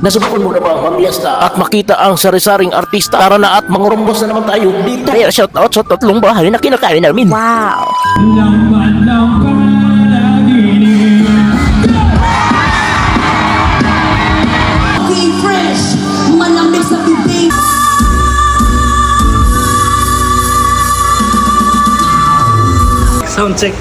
Nasubukon mo na ba ang pamiyasta at makita ang sari-saring artista? Tara na at mangurumbos na naman tayo dito. Kaya shout out sa tatlong bahay na kinakain namin. Wow! Laman Okay, fresh. Malamig sa bibig. Sound check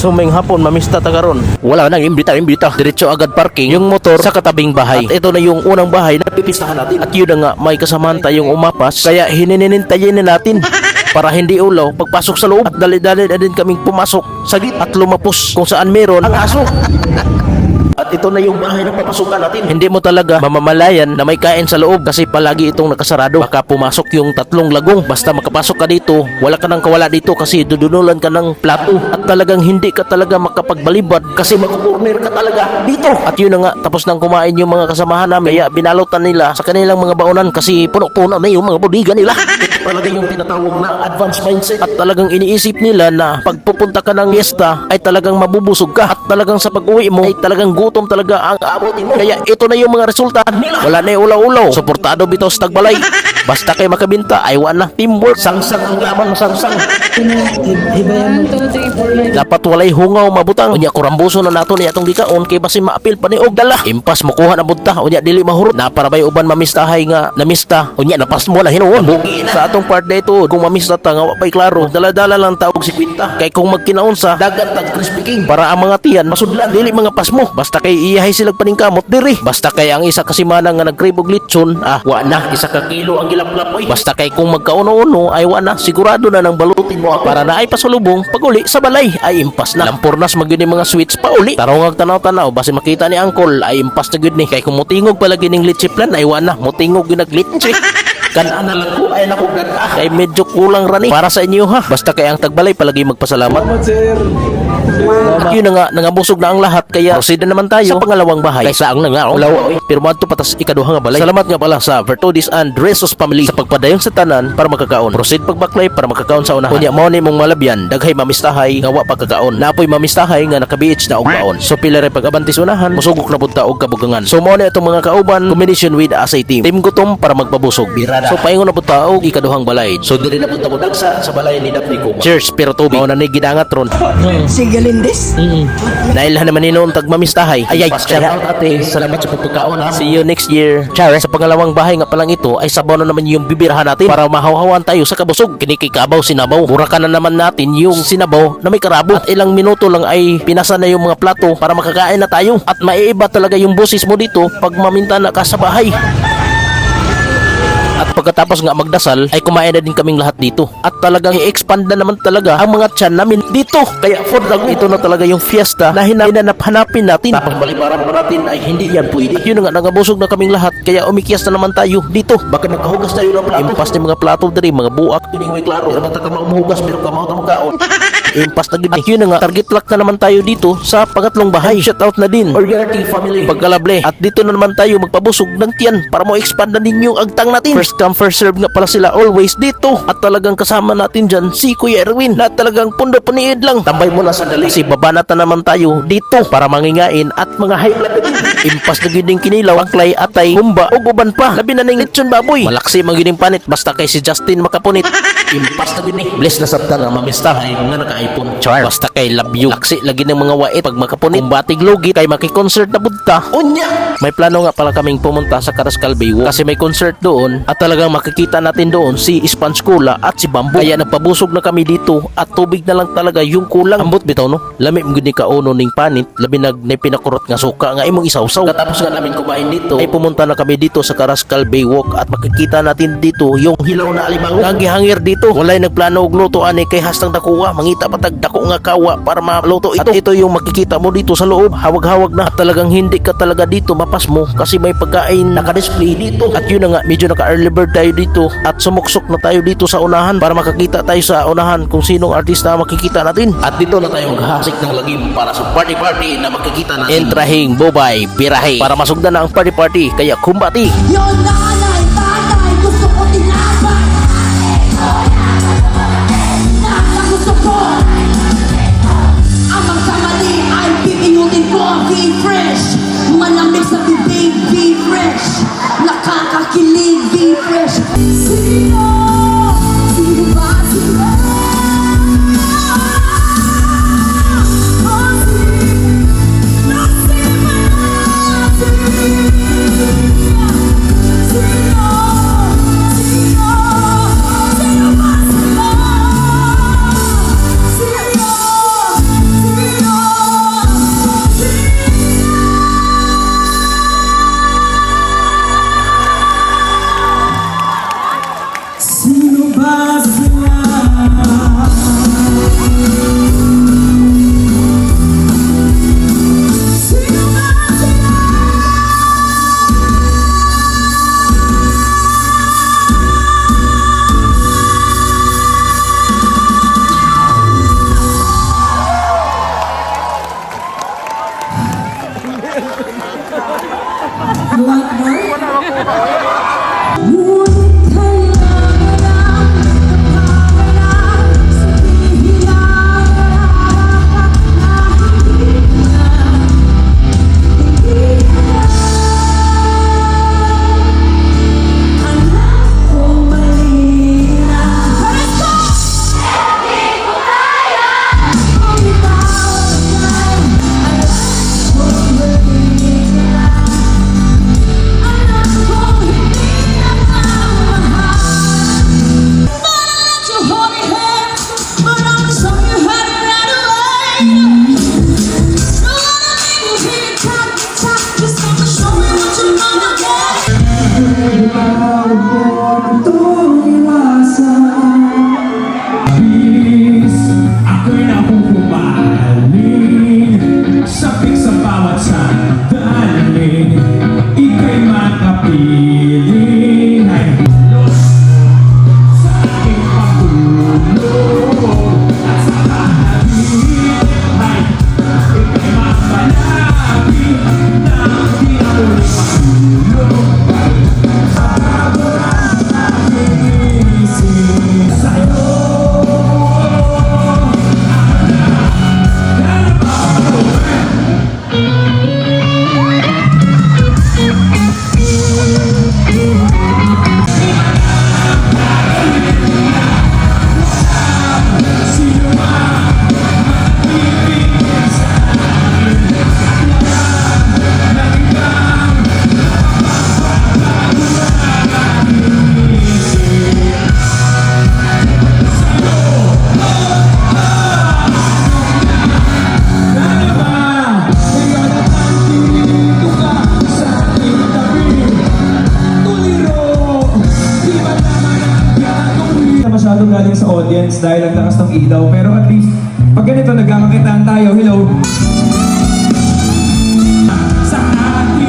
Suming hapon, mamista tagaron. Wala nang imbita, imbita. Diretso agad parking yung motor sa katabing bahay. At ito na yung unang bahay na pipistahan natin. At yun na nga, may kasamahan tayong umapas. Kaya hinininintayin na natin. Para hindi ulaw, pagpasok sa loob at dali-dali na din kaming pumasok sa git at lumapos kung saan meron ang aso. At ito na yung bahay na papasukan natin. Hindi mo talaga mamamalayan na may kain sa loob kasi palagi itong nakasarado. Baka pumasok yung tatlong lagong. Basta makapasok ka dito, wala ka nang kawala dito kasi dudunulan ka ng plato. At talagang hindi ka talaga makapagbalibad kasi makukorner ka talaga dito. At yun na nga, tapos nang kumain yung mga kasamahan namin. Kaya binalotan nila sa kanilang mga baonan kasi puno-puno na yung mga bodiga nila. Ito talaga yung tinatawag na advanced mindset. At talagang iniisip nila na pagpupunta ka ng fiesta ay talagang mabubusog ka. At talagang sa pag-uwi mo ay talagang gutom talaga ang abutin mo. Kaya ito na yung mga resulta. Wala na yung ulaw-ulaw. Suportado bitaw sa tagbalay. Basta kay makabinta ay wala na teamwork. Sangsang ang laman sangsang. Dapat walay hungaw mabutang. Unya kurambuso na nato niya atong gikaon kay basi maapil pa ni og dala. Impas mokuha na bunta. Unya dili mahurot. Na para bay uban mamistahay nga namista. Unya napas mo na hinuon. Sa atong part dito kung mamista ta nga pay klaro. Dala-dala lang taog si kwinta. Kay kung magkinaon sa dagat tag crispy king para ang mga tiyan masudlan dili mga pasmo. Basta kay iyahay silang paningkamot diri. Basta kay ang isa kasi manang nga nagkribog litson ah wa na isa ka kilo ang gilaplap oy. Basta kay kung magkauno-uno ay wa na sigurado na nang balutin mo. Para na ay pasulubong paguli sa balay ay impas na. Lampurnas magyud mga sweets pauli. Tarong ang tanaw-tanaw basi makita ni angkol ay impas na gyud ni kay kung mutingog palagi ning litsi plan ay wa na mutingog gyud naglitsi. Kanan na lang ko ay nakugan ka. Kay medyo kulang rani para sa inyo ha. Basta kay ang tagbalay palagi magpasalamat. Salamat sir At yun na nga, nangabusog na ang lahat kaya proceed na naman tayo sa pangalawang bahay. Kaysa ang nga, ulaw, pero madto patas ikaduha nga balay. Salamat nga pala sa Vertodis and Resos family sa pagpadayon sa tanan para makakaon. Proceed pagbaklay para makakaon sa unahan. Kunya mo ni mong malabyan, daghay mamistahay nga wa pagkakaon. Napoy mamistahay nga naka-beach na og baon. So pila ray pag-abanti sa unahan, musugok na punta og kabugangan. So mo ni itong mga kauban combination with as a team. Team gutom para magpabusog. So paingon na punta og ikaduhang balay. So diri na punta mo dagsa sa balay ni Kuma. Cheers pero tubig. Mao na ni gidangat ron. Si Galindes. Dahil naman ninoon tag mamistahay. Ay ay, shout out ate. Salamat sa pagkakaon ha. See you next year. Char, sa pangalawang bahay nga palang ito ay sabaw na naman yung bibirahan natin para mahawhawan tayo sa kabusog. Kinikikabaw sinabaw. Burakan na naman natin yung sinabaw na may karabo. At ilang minuto lang ay pinasa na yung mga plato para makakain na tayo. At maiiba talaga yung boses mo dito pag maminta na ka sa bahay. At pagkatapos nga magdasal ay kumain na din kaming lahat dito. At talagang i-expand na naman talaga ang mga tiyan namin dito. Kaya for the ito na talaga yung fiesta na hinanap-hanapin natin. Tapos balibaran pa natin ay hindi yan pwede. At yun nga, nangabusog na kaming lahat. Kaya umikyas na naman tayo dito. Baka nagkahugas tayo ng plato. Impas ni mga plato diri, mga buak. Yung may klaro. Dapat ka maumuhugas pero ka mga kaon. Impas na gid. At yun na nga, target lock na naman tayo dito sa pangatlong bahay. Shout out na din. Organic family. Pagkalable. At dito na naman tayo magpabusog ng tiyan para mo expand na ninyo ang tang natin. First come, first serve nga pala sila always dito. At talagang kasama natin dyan si Kuya Erwin na talagang pundo puniid lang. Tambay mo na sandali. Kasi babanata naman tayo dito para mangingain at mga high blood na. Impas na giding kinilaw, aklay, atay, humba, o uban pa. Labi na ning lechon baboy. Malaksi magiging panit basta kay si Justin makapunit. Impas na gini. Bless na sabta nga mamistahay nga naka-iPhone. Char. Basta kay love you. Laksi lagi ng mga wait pag makapunit. Kung batig logi kay makikonsert na budta. Unya! May plano nga pala kaming pumunta sa Karaskal Baywalk kasi may concert doon at talagang makikita natin doon si Sponge Cola at si Bamboo. Kaya nagpabusog na kami dito at tubig na lang talaga yung kulang. Ambot bitaw no? Lami mo gini kauno ning panit, labi nag na pinakurot nga suka nga imong isawsaw. Katapos nga namin kumain dito ay pumunta na kami dito sa Karaskal Baywalk at makikita natin dito yung hilaw na alimango. Ang gihangir dito. Walay nagplano og luto ani kay hastang dakuha. Mangita patag dako nga kawa para maluto ito. At ito yung makikita mo dito sa loob. Hawag-hawag na. At talagang hindi ka talaga dito mapas mo kasi may pagkain naka-display dito. At yun na nga, medyo naka-early bird tayo dito at sumuksok na tayo dito sa unahan para makakita tayo sa unahan kung sinong artista makikita natin. At dito na tayo maghasik ng lagim para sa party-party na makikita natin. Entrahing, bobay, birahe para masugdan na ang party-party kaya kumbati. Yun na alay, bagay, gusto ko tinapay. Nakagusto ko. Ang magkamali ay pipinutin ko ang being fresh. Malamig sa bibig, be fresh. Nakakakilig, be fresh. Sino? pero at least, pag ganito nagkakakitaan tayo, hello. Sa atin.